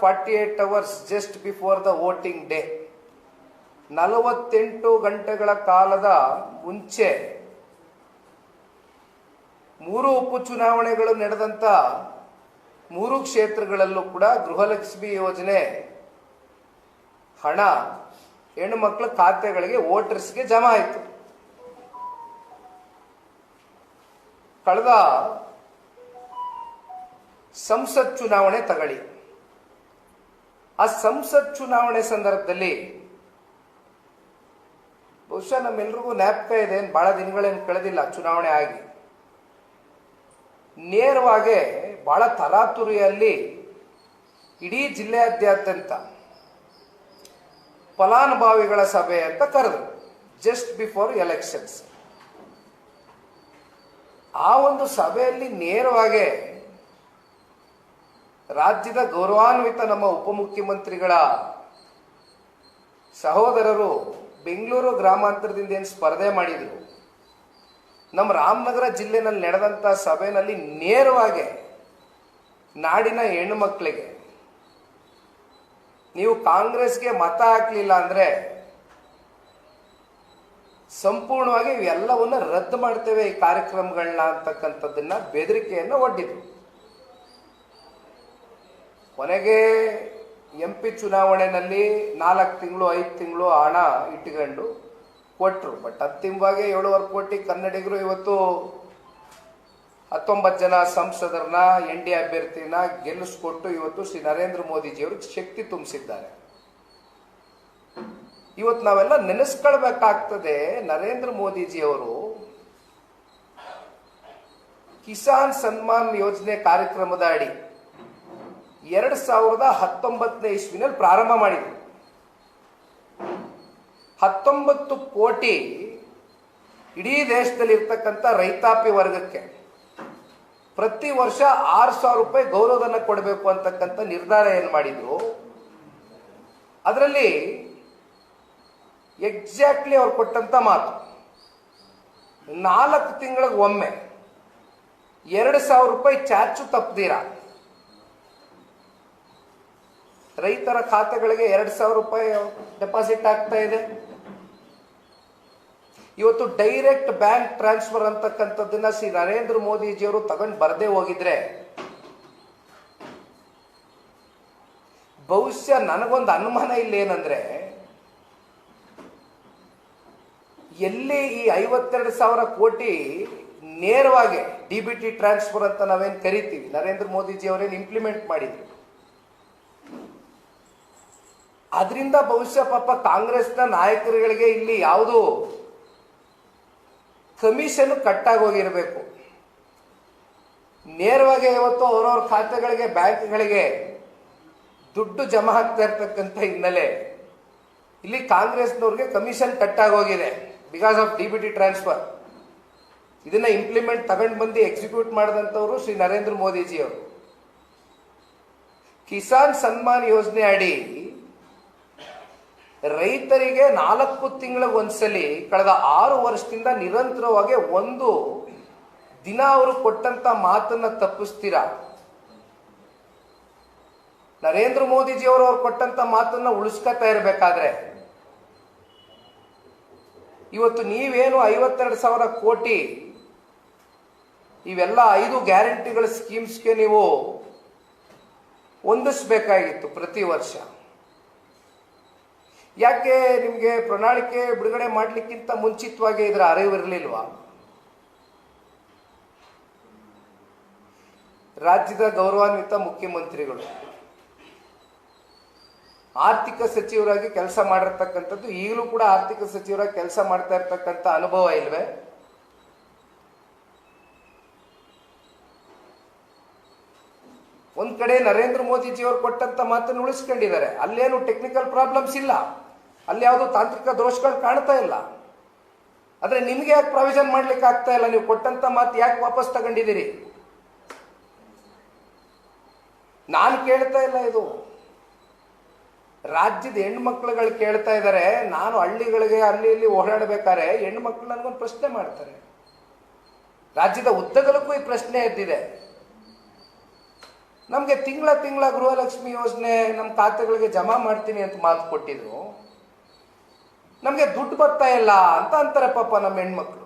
Forty eight hours just before the voting day ನಲವತ್ತೆಂಟು ಗಂಟೆಗಳ ಕಾಲದ ಮುಂಚೆ ಮೂರು ಉಪಚುನಾವಣೆಗಳು ನಡೆದಂತ ಮೂರು ಕ್ಷೇತ್ರಗಳಲ್ಲೂ ಕೂಡ ಗೃಹಲಕ್ಷ್ಮಿ ಯೋಜನೆ ಹಣ ಹೆಣ್ಣು ಮಕ್ಕಳ ಖಾತೆಗಳಿಗೆ ವೋಟರ್ಸ್ಗೆ ಜಮಾ ಆಯಿತು. ಕಳೆದ ಸಂಸತ್ ಚುನಾವಣೆ ತಗಳಿ ಆ ಸಂಸತ್ ಚುನಾವಣೆ ಸಂದರ್ಭದಲ್ಲಿ ಬಹುಶಃ ನಮ್ಮೆಲ್ರಿಗೂ ಜ್ಞಾಪಕ ಇದೆ ಬಹಳ ದಿನಗಳೇನು ಕಳೆದಿಲ್ಲ ಚುನಾವಣೆ ಆಗಿ. ನೇರವಾಗಿ ಬಹಳ ತರಾತುರಿಯಲ್ಲಿ ಇಡೀ ಜಿಲ್ಲೆಯಾದ್ಯಂತ ಫಲಾನುಭವಿಗಳ ಸಭೆ ಅಂತ ಕರೆದ್ರು ಜಸ್ಟ್ ಬಿಫೋರ್ ಎಲೆಕ್ಷನ್ಸ್ ಆ ಒಂದು ಸಭೆಯಲ್ಲಿ ನೇರವಾಗಿ ರಾಜ್ಯದ ಗೌರವಾನ್ವಿತ ನಮ್ಮ ಉಪಮುಖ್ಯಮಂತ್ರಿಗಳ ಸಹೋದರರು ಬೆಂಗಳೂರು ಗ್ರಾಮಾಂತರದಿಂದ ಏನು ಸ್ಪರ್ಧೆ ಮಾಡಿದ್ರು? ನಮ್ಮ ರಾಮನಗರ ಜಿಲ್ಲೆನಲ್ಲಿ ನಡೆದಂಥ ಸಭೆಯಲ್ಲಿ ನೇರವಾಗಿ ನಾಡಿನ ಹೆಣ್ಣು ಮಕ್ಕಳಿಗೆ ನೀವು ಕಾಂಗ್ರೆಸ್ಗೆ ಮತ ಹಾಕಲಿಲ್ಲ ಅಂದರೆ ಸಂಪೂರ್ಣವಾಗಿ ಇವೆಲ್ಲವನ್ನು ರದ್ದು ಮಾಡ್ತೇವೆ ಈ ಕಾರ್ಯಕ್ರಮಗಳನ್ನ ಅಂತಕ್ಕಂಥದ್ದನ್ನ ಬೆದರಿಕೆಯನ್ನು ಒಡ್ಡಿದ್ರು. ಕೊನೆಗೆ ಎಂ ಪಿ ಚುನಾವಣೆಯಲ್ಲಿ ನಾಲ್ಕು ತಿಂಗಳು, ಐದು ತಿಂಗಳು ಹಣ ಇಟ್ಕೊಂಡು ಕೊಟ್ಟರು ಬಟ್ ಅಂತಿಮವಾಗಿ ಏಳುವರೆ ಕೋಟಿ ಕನ್ನಡಿಗರು ಇವತ್ತು ಹತ್ತೊಂಬತ್ತು ಜನ ಸಂಸದರನ್ನ, ಎನ್ ಡಿ ಅಭ್ಯರ್ಥಿನ ಗೆಲ್ಲಿಸ್ಕೊಟ್ಟು ಇವತ್ತು ಶ್ರೀ ನರೇಂದ್ರ ಮೋದಿಜಿಯವರು ಶಕ್ತಿ ತುಂಬಿಸಿದ್ದಾರೆ. ಇವತ್ತು ನಾವೆಲ್ಲ ನೆನೆಸ್ಕೊಳ್ಬೇಕಾಗ್ತದೆ ನರೇಂದ್ರ ಮೋದಿಜಿಯವರು ಕಿಸಾನ್ ಸನ್ಮಾನ್ ಯೋಜನೆ ಕಾರ್ಯಕ್ರಮದ ಅಡಿ. ಎರಡ್ ಸಾವಿರದ ಹತ್ತೊಂಬತ್ತನೇ ಇಸ್ವಿನಲ್ಲಿ ಪ್ರಾರಂಭ ಮಾಡಿದ್ರು. ಹತ್ತೊಂಬತ್ತು ಕೋಟಿ ಇಡೀ ದೇಶದಲ್ಲಿ ಇರ್ತಕ್ಕಂಥ ರೈತಾಪಿ ವರ್ಗಕ್ಕೆ ಪ್ರತಿ ವರ್ಷ ಆರು ಸಾವಿರ ರೂಪಾಯಿ ಗೌರವಧನ ಕೊಡಬೇಕು ಅಂತಕ್ಕಂಥ ನಿರ್ಧಾರ ಏನು ಮಾಡಿದ್ರು? ಅದರಲ್ಲಿ ಎಕ್ಸಾಕ್ಟ್ಲಿ ಅವ್ರು ಕೊಟ್ಟಂತ ಮಾತು. ನಾಲ್ಕು ತಿಂಗಳಿಗೆ ಒಮ್ಮೆ ಎರಡು ಸಾವಿರ ರೂಪಾಯಿ ಚಾಚು ತಪ್ಪದಿರಾ ರೈತರ ಖಾತೆಗಳಿಗೆ ಎರಡು ಸಾವಿರ ರೂಪಾಯಿ ಡೆಪಾಸಿಟ್ ಆಗ್ತಾ ಇದೆ. ಇವತ್ತು ಡೈರೆಕ್ಟ್ ಬ್ಯಾಂಕ್ ಟ್ರಾನ್ಸ್ಫರ್ ಅಂತಕ್ಕಂಥದ್ದನ್ನ ಶ್ರೀ ನರೇಂದ್ರ ಮೋದಿಜಿಯವರು ತಗೊಂಡು ಬರದೇ ಹೋಗಿದ್ರೆ ಬಹುಶಃ ನನಗೊಂದು ಅನುಮಾನ ಇಲ್ಲ ಏನಂದ್ರೆ ಎಲ್ಲಿ ಈ ಐವತ್ತೆರಡು ಸಾವಿರ ಕೋಟಿ ನೇರವಾಗಿ ಡಿ ಬಿ ಟಿ ಟ್ರಾನ್ಸ್ಫರ್ ಅಂತ ನಾವೇನು ಕರಿತೀವಿ? ನರೇಂದ್ರ ಮೋದಿಜಿ ಅವರೇನು ಇಂಪ್ಲಿಮೆಂಟ್ ಮಾಡಿದ್ರು? ಅದರಿಂದ ಬಹುಶಃ ಪಾಪ ಕಾಂಗ್ರೆಸ್ನ ನಾಯಕರುಗಳಿಗೆ ಇಲ್ಲಿ ಯಾವುದು ಕಮಿಷನ್ ಕಟ್ಟಾಗಿ ಹೋಗಿರಬೇಕು ನೇರವಾಗಿ ಇವತ್ತು ಅವರವ್ರ ಖಾತೆಗಳಿಗೆ, ಬ್ಯಾಂಕ್ಗಳಿಗೆ ದುಡ್ಡು ಜಮಾ ಆಗ್ತಾ ಇರ್ತಕ್ಕಂಥ ಹಿನ್ನೆಲೆ ಇಲ್ಲಿ ಕಾಂಗ್ರೆಸ್ನವ್ರಿಗೆ ಕಮಿಷನ್ ಕಟ್ಟಾಗಿ ಹೋಗಿದೆ because of D B T transfer. ಇದನ್ನ ಇಂಪ್ಲಿಮೆಂಟ್ ತಗೊಂಡು ಬಂದು ಎಕ್ಸಿಕ್ಯೂಟ್ ಮಾಡಿದಂಥವ್ರು ಶ್ರೀ ನರೇಂದ್ರ ಮೋದಿಜಿ ಅವರು ಕಿಸಾನ್ ಸನ್ಮಾನ್ ಯೋಜನೆ ಅಡಿ ರೈತರಿಗೆ ನಾಲ್ಕು ತಿಂಗಳ ಒಂದ್ಸಲಿ ಕಳೆದ ಆರು ವರ್ಷದಿಂದ ನಿರಂತರವಾಗಿ ಒಂದು ದಿನ ಅವರು ಕೊಟ್ಟಂತ ಮಾತನ್ನ ತಪ್ಪಿಸ್ತೀರಾ? ನರೇಂದ್ರ ಮೋದಿಜಿ ಅವರು ಅವ್ರು ಕೊಟ್ಟಂತ ಮಾತನ್ನ ಉಳಿಸ್ಕೊತಾ ಇರಬೇಕಾದ್ರೆ? ಇವತ್ತು ನೀವೇನು ಐವತ್ತೆರಡು ಸಾವಿರ ಕೋಟಿ ಇವೆಲ್ಲ ಐದು ಗ್ಯಾರಂಟಿಗಳ ಸ್ಕೀಮ್ಸ್ಗೆ ನೀವು ಹೊಂದಿಸ್ಬೇಕಾಗಿತ್ತು ಪ್ರತಿ ವರ್ಷ. ಯಾಕೆ ನಿಮಗೆ ಪ್ರಣಾಳಿಕೆ ಬಿಡುಗಡೆ ಮಾಡಲಿಕ್ಕಿಂತ ಮುಂಚಿತವಾಗಿ ಇದರ ಅರಿವಿರಲಿಲ್ವಾ ರಾಜ್ಯದ ಗೌರವಾನ್ವಿತ ಮುಖ್ಯಮಂತ್ರಿಗಳು. ಆರ್ಥಿಕ ಸಚಿವರಾಗಿ ಕೆಲಸ ಮಾಡಿರ್ತಕ್ಕಂಥದ್ದು, ಈಗಲೂ ಕೂಡ ಆರ್ಥಿಕ ಸಚಿವರಾಗಿ ಕೆಲಸ ಮಾಡ್ತಾ ಇರ್ತಕ್ಕಂಥ ಅನುಭವ ಇಲ್ವೇ? ಒಂದ್ ಕಡೆ ನರೇಂದ್ರ ಮೋದಿಜಿ ಅವರು ಕೊಟ್ಟಂತ ಮಾತನ್ನು ಉಳಿಸ್ಕೊಂಡಿದ್ದಾರೆ. ಅಲ್ಲೇನು ಟೆಕ್ನಿಕಲ್ ಪ್ರಾಬ್ಲಮ್ಸ್ ಇಲ್ಲ. ಅಲ್ಲಿ ಯಾವುದೋ ತಾಂತ್ರಿಕ ದೋಷಗಳು ಕಾಣ್ತಾ ಇಲ್ಲ. ಆದರೆ ನಿಮಗೆ ಯಾಕೆ ಪ್ರಾವಿಷನ್ ಮಾಡ್ಲಿಕ್ಕೆ ಆಗ್ತಾ ಇಲ್ಲ? ನೀವು ಕೊಟ್ಟಂತ ಮಾತು ಯಾಕೆ ವಾಪಸ್ ತಗೊಂಡಿದ್ದೀರಿ? ನಾನು ಕೇಳ್ತಾ ಇಲ್ಲ ಇದು. ರಾಜ್ಯದ ಹೆಣ್ಮಕ್ಳುಗಳು ಕೇಳ್ತಾ ಇದ್ದಾರೆ, ನಾನು ಹಳ್ಳಿಗಳಿಗೆ ಅಲ್ಲಿ ಇಲ್ಲಿ ಓಡಾಡಬೇಕಾದ್ರೆ ಹೆಣ್ಮಕ್ಳು ನನಗೊಂದು ಪ್ರಶ್ನೆ ಮಾಡ್ತಾರೆ. ರಾಜ್ಯದ ಉದ್ದಗಲಕ್ಕೂ ಈ ಪ್ರಶ್ನೆ ಎದ್ದಿದೆ. ನಮಗೆ ತಿಂಗಳ ತಿಂಗಳ ಗೃಹಲಕ್ಷ್ಮಿ ಯೋಜನೆ ನಮ್ಮ ಖಾತೆಗಳಿಗೆ ಜಮಾ ಮಾಡ್ತೀನಿ ಅಂತ ಮಾತು ಕೊಟ್ಟಿದ್ರು. ನಮಗೆ ದುಡ್ಡು ಬರ್ತಾ ಇಲ್ಲ ಅಂತ ಅಂತಾರೆ ಪಾಪ ನಮ್ಮ ಹೆಣ್ಮಕ್ಳು.